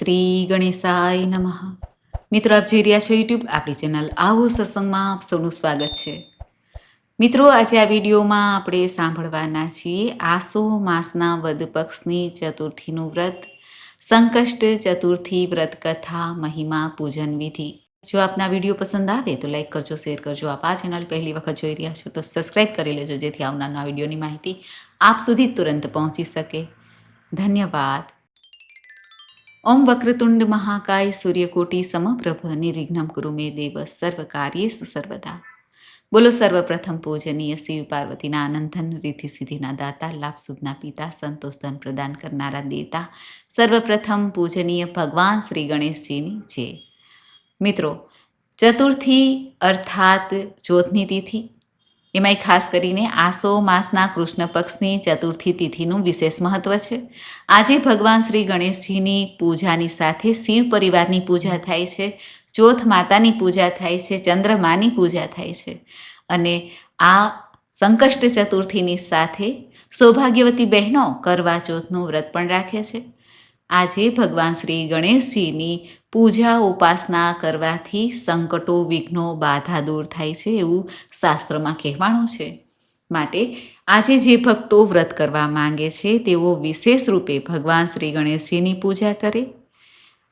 શ્રી ગણેશાય નમઃ. મિત્રો, આપ જોઈ રહ્યા છો યુટ્યુબ આપણી ચેનલ આવો સત્સંગમાં આપ સૌનું સ્વાગત છે. મિત્રો, આજે આ વિડીયોમાં આપણે સાંભળવાના છીએ આસો માસના વદ પક્ષની ચતુર્થીનું વ્રત, સંકષ્ટ ચતુર્થી વ્રત કથા મહિમા, પૂજન વિધિ. જો આપના વીડિયો પસંદ આવે તો લાઈક કરજો, શેર કરજો. આપ આ ચેનલ પહેલી વખત જોઈ રહ્યા છો તો સબસ્ક્રાઈબ કરી લેજો, જેથી આવનારના વિડીયોની માહિતી આપ સુધી તુરંત પહોંચી શકે. ધન્યવાદ. ઓમ વક્રતુંડ મહાકાય સૂર્યકોટી સમપ્રભ નિર્વિઘ્નમ કુરુ મે દેવ સર્વ કાર્યેસુ સર્વદા બોલો સર્વપ્રથમ પૂજનીય શિવ પાર્વતીના આનંદન રીતિ સિદ્ધિના દાતા, લાભ શુભના પિતા, સંતોષ ધન પ્રદાન કરનારા દેવતા સર્વપ્રથમ પૂજનીય ભગવાન શ્રી ગણેશજીની છે મિત્રો, ચતુર્થી અર્થાત ચોથની તિથિ. એમાંય ખાસ કરીને આસો માસના કૃષ્ણ પક્ષની ચતુર્થી તિથિનું વિશેષ મહત્વ છે. આજે ભગવાન શ્રી ગણેશજીની પૂજાની સાથે શિવ પરિવારની પૂજા થાય છે, ચોથ માતાની પૂજા થાય છે ચંદ્રમાની પૂજા થાય છે. અને આ સંકષ્ટ ચતુર્થીની સાથે સૌભાગ્યવતી બહેનો કરવા ચોથનું વ્રત પણ રાખે છે. આજે ભગવાન શ્રી ગણેશજીની પૂજા ઉપાસના કરવાથી સંકટો, વિઘ્નો, બાધા દૂર થાય છે એવું શાસ્ત્રમાં કહેવાનું છે. માટે આજે જે ભક્તો વ્રત કરવા માંગે છે, તેઓ વિશેષ રૂપે ભગવાન શ્રી ગણેશજીની પૂજા કરે.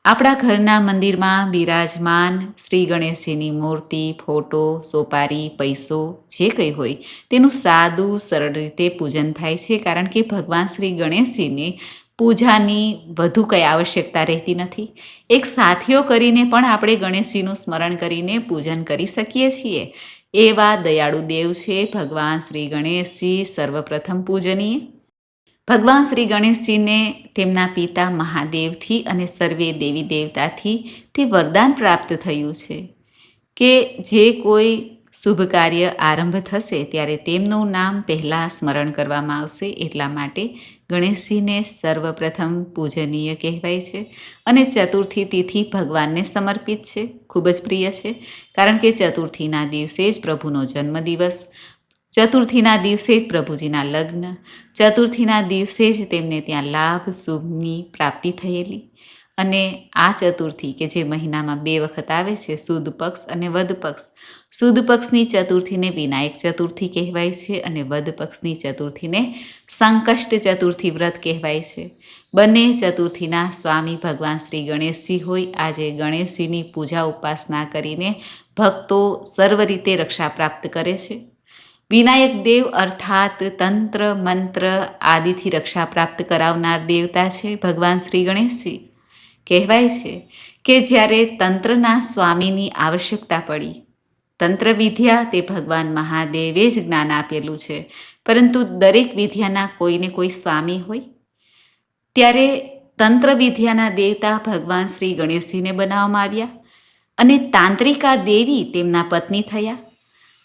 આપણા ઘરના મંદિરમાં બિરાજમાન શ્રી ગણેશજીની મૂર્તિ, ફોટો, સોપારી, પૈસો જે કંઈ હોય, તેનું સાદું, સરળ રીતે પૂજન થાય છે, કારણ કે ભગવાન શ્રી ગણેશજીને પૂજાની વધુ કંઈ આવશ્યકતા રહેતી નથી. એક સાથીઓ કરીને પણ આપણે ગણેશજીનું સ્મરણ કરીને પૂજન કરી શકીએ છીએ. એવા દયાળુ દેવ છે ભગવાન શ્રી ગણેશજી સર્વપ્રથમ પૂજનીય. ભગવાન શ્રી ગણેશજીને તેમના પિતા મહાદેવથી અને સર્વે દેવી દેવતાથી તે વરદાન પ્રાપ્ત થયું છે કે જે કોઈ શુભ કાર્ય આરંભ થશે ત્યારે તેમનું નામ પહેલાં સ્મરણ કરવામાં આવશે એટલા માટે ગણેશજીને સર્વપ્રથમ પૂજનીય કહેવાય છે અને ચતુર્થી તિથિ ભગવાનને સમર્પિત છે. ખૂબ જ પ્રિય છે, કારણ કે ચતુર્થીના દિવસે જ પ્રભુનો જન્મદિવસ, ચતુર્થીના દિવસે જ પ્રભુજીના લગ્ન, ચતુર્થીના દિવસે જ તેમને ત્યાં લાભ, શુભની પ્રાપ્તિ થયેલી. અને આ ચતુર્થી કે જે મહિનામાં બે વખત આવે છે સુદ પક્ષ અને વદ પક્ષ. સુદ પક્ષની ચતુર્થીને વિનાયક ચતુર્થી કહેવાય છે અને વદ પક્ષની ચતુર્થીને સંકષ્ટ ચતુર્થી વ્રત કહેવાય છે. બંને ચતુર્થીના સ્વામી ભગવાન શ્રી ગણેશજી હોય, આજે ગણેશજીની પૂજા ઉપાસના કરીને ભક્તો સર્વ રીતે રક્ષા પ્રાપ્ત કરે છે. વિનાયક દેવ અર્થાત તંત્ર, મંત્ર આદિથી રક્ષા પ્રાપ્ત કરાવનાર દેવતા છે ભગવાન શ્રી ગણેશજી. કહેવાય છે કે જ્યારે તંત્રના સ્વામીની આવશ્યકતા પડી તંત્ર વિદ્યા તે ભગવાન મહાદેવે જ જ્ઞાન આપેલું છે, પરંતુ દરેક વિદ્યાના કોઈને કોઈ સ્વામી હોય? ત્યારે તંત્ર વિદ્યાના દેવતા ભગવાન શ્રી ગણેશજીને બનાવવામાં આવ્યા અને તાંત્રિકા દેવી તેમના પત્ની થયા?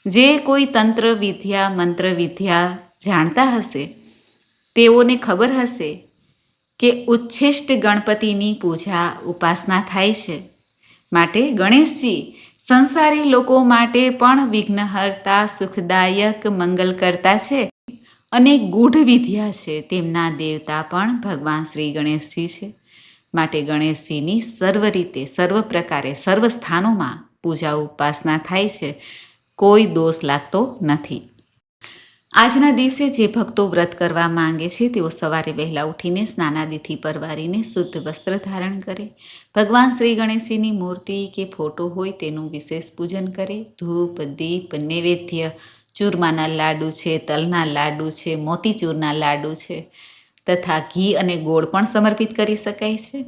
જે કોઈ તંત્ર વિદ્યા મંત્ર વિદ્યા જાણતા હશે? તેઓને ખબર હશે કે ઉચ્છિષ્ટ ગણપતિની પૂજા ઉપાસના થાય છે. માટે ગણેશજી સંસારી લોકો માટે પણ વિઘ્નહર્તા, સુખદાયક, મંગલકર્તા છે અને ગૂઢ વિદ્યા છે. તેમના દેવતા પણ ભગવાન શ્રી ગણેશજી છે. માટે ગણેશજીની સર્વ રીતે, સર્વ પ્રકારે, સર્વ સ્થાનોમાં પૂજા ઉપાસના થાય છે. કોઈ દોષ લાગતો નથી. આજના દિવસે જે ભક્તો વ્રત કરવા માંગે છે, તેઓ સવારે વહેલા ઉઠીને સ્નાનાદિથી પરવારીને શુદ્ધ વસ્ત્ર ધારણ કરે. ભગવાન શ્રી ગણેશજીની મૂર્તિ કે ફોટો હોય તેનું વિશેષ પૂજન કરે. ધૂપ, દીપ, નૈવેદ્ય, ચૂરમાના લાડુ છે, તલના લાડુ છે, મોતીચૂરના લાડુ છે, તથા ઘી અને ગોળ પણ સમર્પિત કરી શકાય છે.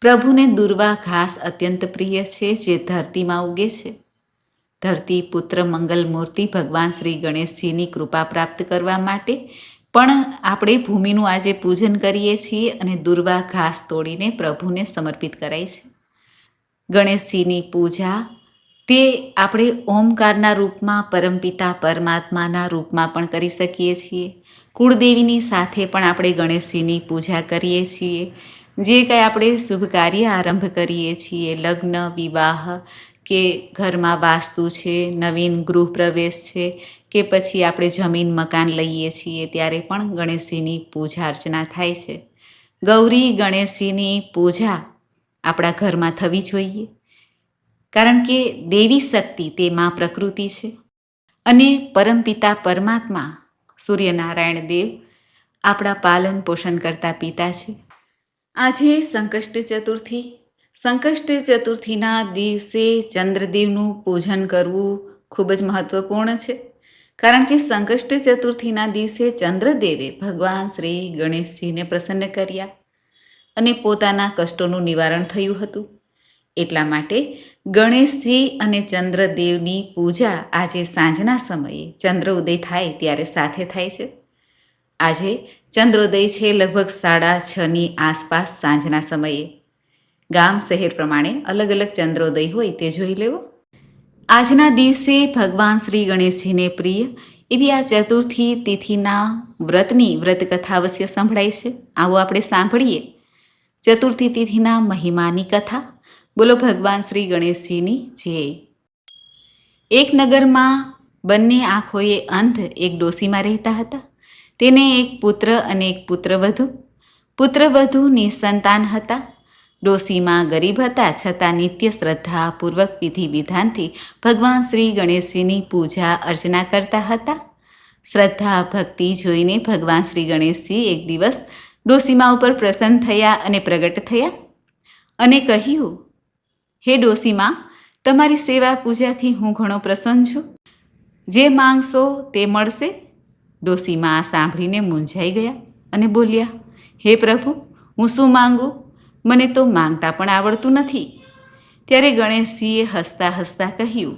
પ્રભુને દુર્વા ઘાસ અત્યંત પ્રિય છે, જે ધરતીમાં ઉગે છે. ધરતી પુત્ર મંગલ મૂર્તિ ભગવાન શ્રી ગણેશજીની કૃપા પ્રાપ્ત કરવા માટે. પણ આપણે ભૂમિનું આજે પૂજન કરીએ છીએ અને દુર્વા ઘાસ તોડીને પ્રભુને સમર્પિત કરાય છે. ગણેશજીની પૂજા, તે આપણે ઓમકારના રૂપમાં, પરમપિતા પરમાત્માના રૂપમાં પણ કરી શકીએ છીએ. કુળદેવીની સાથે પણ આપણે ગણેશજીની પૂજા કરીએ છીએ. જે કંઈ આપણે શુભ કાર્ય આરંભ કરીએ છીએ, લગ્ન, વિવાહ કે ઘરમાં વાસ્તુ છે, નવીન ગૃહ પ્રવેશ છે કે પછી આપણે જમીન મકાન લઈએ છીએ ત્યારે પણ ગણેશજીની પૂજા અર્ચના થાય છે. ગૌરી ગણેશજીની પૂજા આપણા ઘરમાં થવી જોઈએ. કારણ કે દેવી શક્તિ તે માં પ્રકૃતિ છે. અને પરમપિતા પરમાત્મા, સૂર્યનારાયણ દેવ આપણા પાલન પોષણ કરતા પિતા છે. આજે સંકષ્ટ ચતુર્થી સંકષ્ટ ચતુર્થીના દિવસે ચંદ્રદેવનું પૂજન કરવું ખૂબ જ મહત્વપૂર્ણ છે. કારણ કે સંકષ્ટ ચતુર્થીના દિવસે ચંદ્રદેવે ભગવાન શ્રી ગણેશજીને પ્રસન્ન કર્યા અને પોતાના કષ્ટોનું નિવારણ થયું હતું. એટલા માટે ગણેશજી અને ચંદ્રદેવની પૂજા આજે સાંજના સમયે ચંદ્ર ઉદય થાય ત્યારે સાથે થાય છે. આજે ચંદ્રોદય છે લગભગ સાડા છની આસપાસ સાંજના સમયે. ગામ શહેર પ્રમાણે અલગ અલગ ચંદ્રોદય હોય તે જોઈ લેવો. આજના દિવસે ભગવાન શ્રી ગણેશજીને પ્રિય એવી આ ચતુર્થી તિથિના વ્રતની વ્રતકથા અવશ્ય સંભળાય છે. આવો આપણે સાંભળીએ. ચતુર્થી તિથિના મહિમાની કથા. બોલો ભગવાન શ્રી ગણેશજીની જય. એક નગરમાં બંને આંખોએ અંધ એક ડોસીમાં રહેતા હતા. તેને એક પુત્ર અને એક પુત્રવધુ. પુત્રવધુ નિસંતાન હતા. ડોસીમાં ગરીબ હતા છતાં નિત્ય શ્રદ્ધાપૂર્વક વિધિ વિધાનથી ભગવાન શ્રી ગણેશજીની પૂજા અર્ચના કરતા હતા. શ્રદ્ધા, ભક્તિ જોઈને ભગવાન શ્રી ગણેશજી એક દિવસ ડોસીમા ઉપર પ્રસન્ન થયા અને પ્રગટ થયા અને કહ્યું, હે ડોસીમા, તમારી સેવા પૂજાથી હું ઘણો પ્રસન્ન છું. જે માંગશો તે મળશે. ડોસીમા સાંભળીને મૂંઝાઈ ગયા અને બોલ્યા, હે પ્રભુ, હું શું માંગું? મને તો માંગતા પણ આવડતું નથી. ત્યારે ગણેશજીએ હસતા હસતા કહ્યું,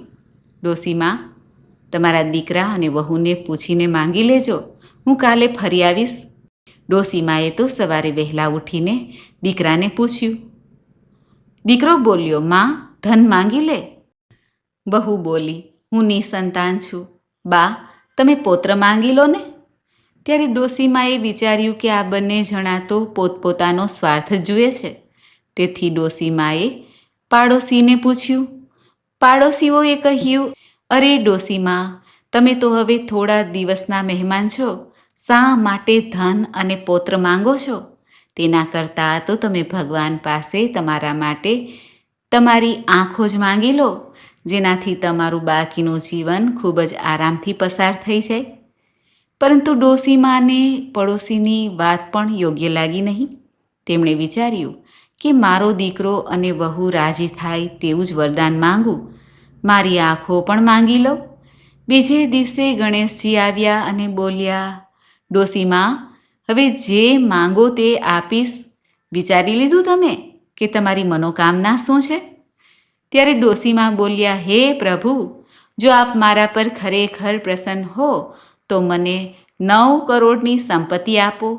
ડોસીમાં, તમારા દીકરા અને વહુને પૂછીને માંગી લેજો. હું કાલે ફરી આવીશ. ડોસીમાએ તો સવારે વહેલા ઉઠીને દીકરાને પૂછ્યું. દીકરો બોલ્યો, માં, ધન માંગી લે. બહુ બોલી, હું નિસંતાન છું. બા, તમે પૌત્ર માંગી લો ને. ત્યારે ડોસીમાએ વિચાર્યું કે આ બંને જણા તો પોતપોતાનો સ્વાર્થ જુએ છે. તેથી ડોસીમાએ પાડોશીને પૂછ્યું, પાડોશીઓએ કહ્યું, અરે ડોસીમા, તમે તો હવે થોડા દિવસના મહેમાન છો. શા માટે ધન અને પૌત્ર માંગો છો? તેના કરતાં તો તમે ભગવાન પાસે તમારા માટે તમારી આંખો જ માંગી લો, જેનાથી તમારું બાકીનું જીવન ખૂબ જ આરામથી પસાર થઈ જાય. પરંતુ ડોસીમાને પડોશીની વાત પણ યોગ્ય લાગી નહીં. તેમણે વિચાર્યું કે મારો દીકરો અને વહુ રાજી થાય તેવું જ વરદાન માંગું. મારી આંખો પણ માંગી લો. બીજે દિવસે ગણેશજી આવ્યા અને બોલ્યા ડોસીમા હવે જે માંગો તે આપીશ. વિચારી લીધું તમે કે તમારી મનોકામના શું છે? ત્યારે ડોસીમાં બોલ્યા, હે પ્રભુ, જો આપ મારા પર ખરેખર પ્રસન્ન હો તો મને નવ કરોડની સંપત્તિ આપો,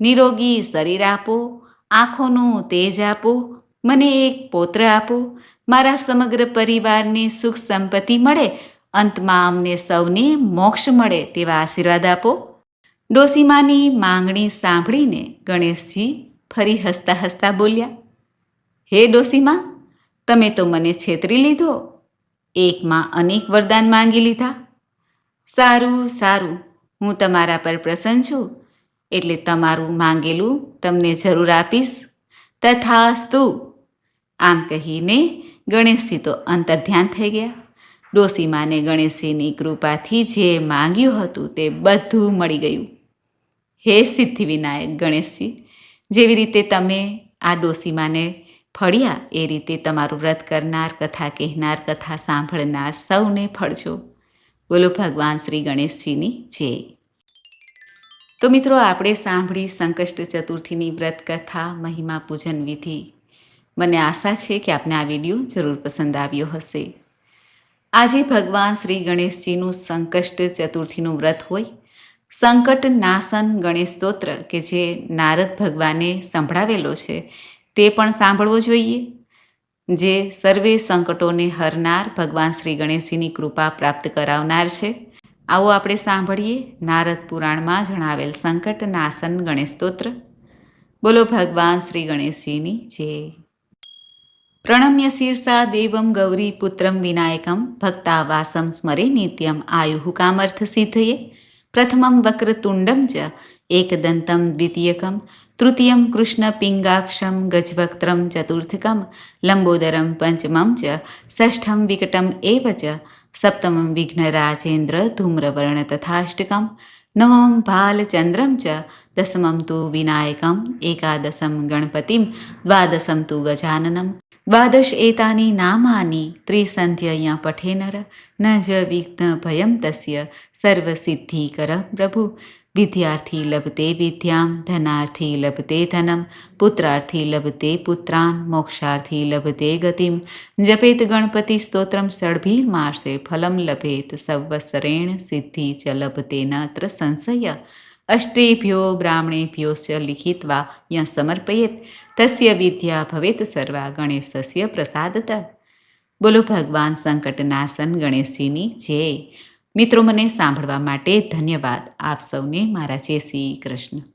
નિરોગી શરીર આપો, આંખોનું તેજ આપો, મને એક પૌત્ર આપો. મારા સમગ્ર પરિવારને સુખ સંપત્તિ મળે, અંતમાં અમને સૌને મોક્ષ મળે તેવા આશીર્વાદ આપો. ડોસીમાની માંગણી સાંભળીને ગણેશજી ફરી હસતા હસતા બોલ્યા, હે ડોસીમા, તમે તો મને છેતરી લીધો. એકમાં અનેક વરદાન માંગી લીધા. સારું સારું. હું તમારા પર પ્રસન્ન છું. એટલે તમારું માંગેલું તમને જરૂર આપીશ. તથાસ્તુ. આમ કહીને ગણેશજી તો અંતર્ધ્યાન થઈ ગયા. ડોસીમાને ગણેશજીની કૃપાથી જે માંગ્યું હતું તે બધું મળી ગયું. હે સિદ્ધિ વિનાયક ગણેશજી, જેવી રીતે તમે આ ડોસીમાને ફળ્યા, એ રીતે તમારું વ્રત કરનાર, કથા કહેનાર, કથા સાંભળનાર સૌને ફળજો. બોલો ભગવાન શ્રી ગણેશજીની જય. તો મિત્રો, આપણે સાંભળી સંકષ્ટ ચતુર્થીની વ્રત કથા મહિમા પૂજન વિધિ. મને આશા છે કે આપને આ વીડિયો જરૂર પસંદ આવ્યો હશે. આજે ભગવાન શ્રી ગણેશજીનું સંકષ્ટ ચતુર્થીનું વ્રત હોય, સંકટ નાસન ગણેશ સ્તોત્ર કે જે નારદ ભગવાને સંભળાવેલો છે, તે પણ સાંભળવો જોઈએ. જે સર્વે સંકટોને હરનાર ભગવાન શ્રી ગણેશજીની કૃપા પ્રાપ્ત કરાવનાર છે. આવો આપણે સાંભળીએ નારદ પુરાણમાં જણાવેલ સંકટ નાસન ગણેશ સ્તોત્ર. બોલો ભગવાન શ્રી ગણેશજીની જય. પ્રણમ્ય શીર્ષા દેવમ ગૌરી પુત્રમ વિનાયકમ ભક્તાવાસમ સ્મરે નિત્યમ આયુ કામર્થ સિદ્ધયે. પ્રથમમ વક્રતુંડમ ચ એકદંતમ દ્વિતીયકમ તૃતીયમ કૃષ્ણપિંગાક્ષમ ગજવક્ત્રમ ચતુર્થકમ લંબોદરમ પંચમમ ચ ષષ્ઠમ વિકટમ એવ ચ સપ્તમમ વિઘ્નરાજેન્દ્ર ધૂમ્રવર્ણ તથાષ્ટકમ નવમં ભાલચંદ્રમ ચ દસમમ તુ વિનાયકમ એકાદશમ ગણપતિમ દ્વાદશમ તુ ગજાનનમ દ્વાદશ એતાની નામાની ત્રિસંધ્યયા પઠે નર ન જ વિઘ્ન ભયમ તસ્ય સર્વસિદ્ધિકર પ્રભુ વિદ્યાર્થી લભતે વિદ્યામ ધનાર્થી લભતે ધનમ પુત્રાર્થી લભતે પુત્રાન મોક્ષાર્થી લભતે ગતિમ જપેત ગણપતિ સ્તોત્રમ ષડભીર્માસે ફલમ લભેત સવસરેણ સિદ્ધિ ચ લભતે નત્ર સંશય અષ્ટેભ્યો બ્રાહ્મણેભ્યોશ્ચ લિખિત્વા યં સમર્પયેત તસ્ય વિદ્યા ભવેત સર્વા ગણેશસ્ય પ્રસાદત બોલો ભગવાન સંકટનાસન ગણેશજીની જય મિત્રો મને સાંભળવા માટે ધન્યવાદ। આપ સૌને મારા જય શ્રી કૃષ્ણ।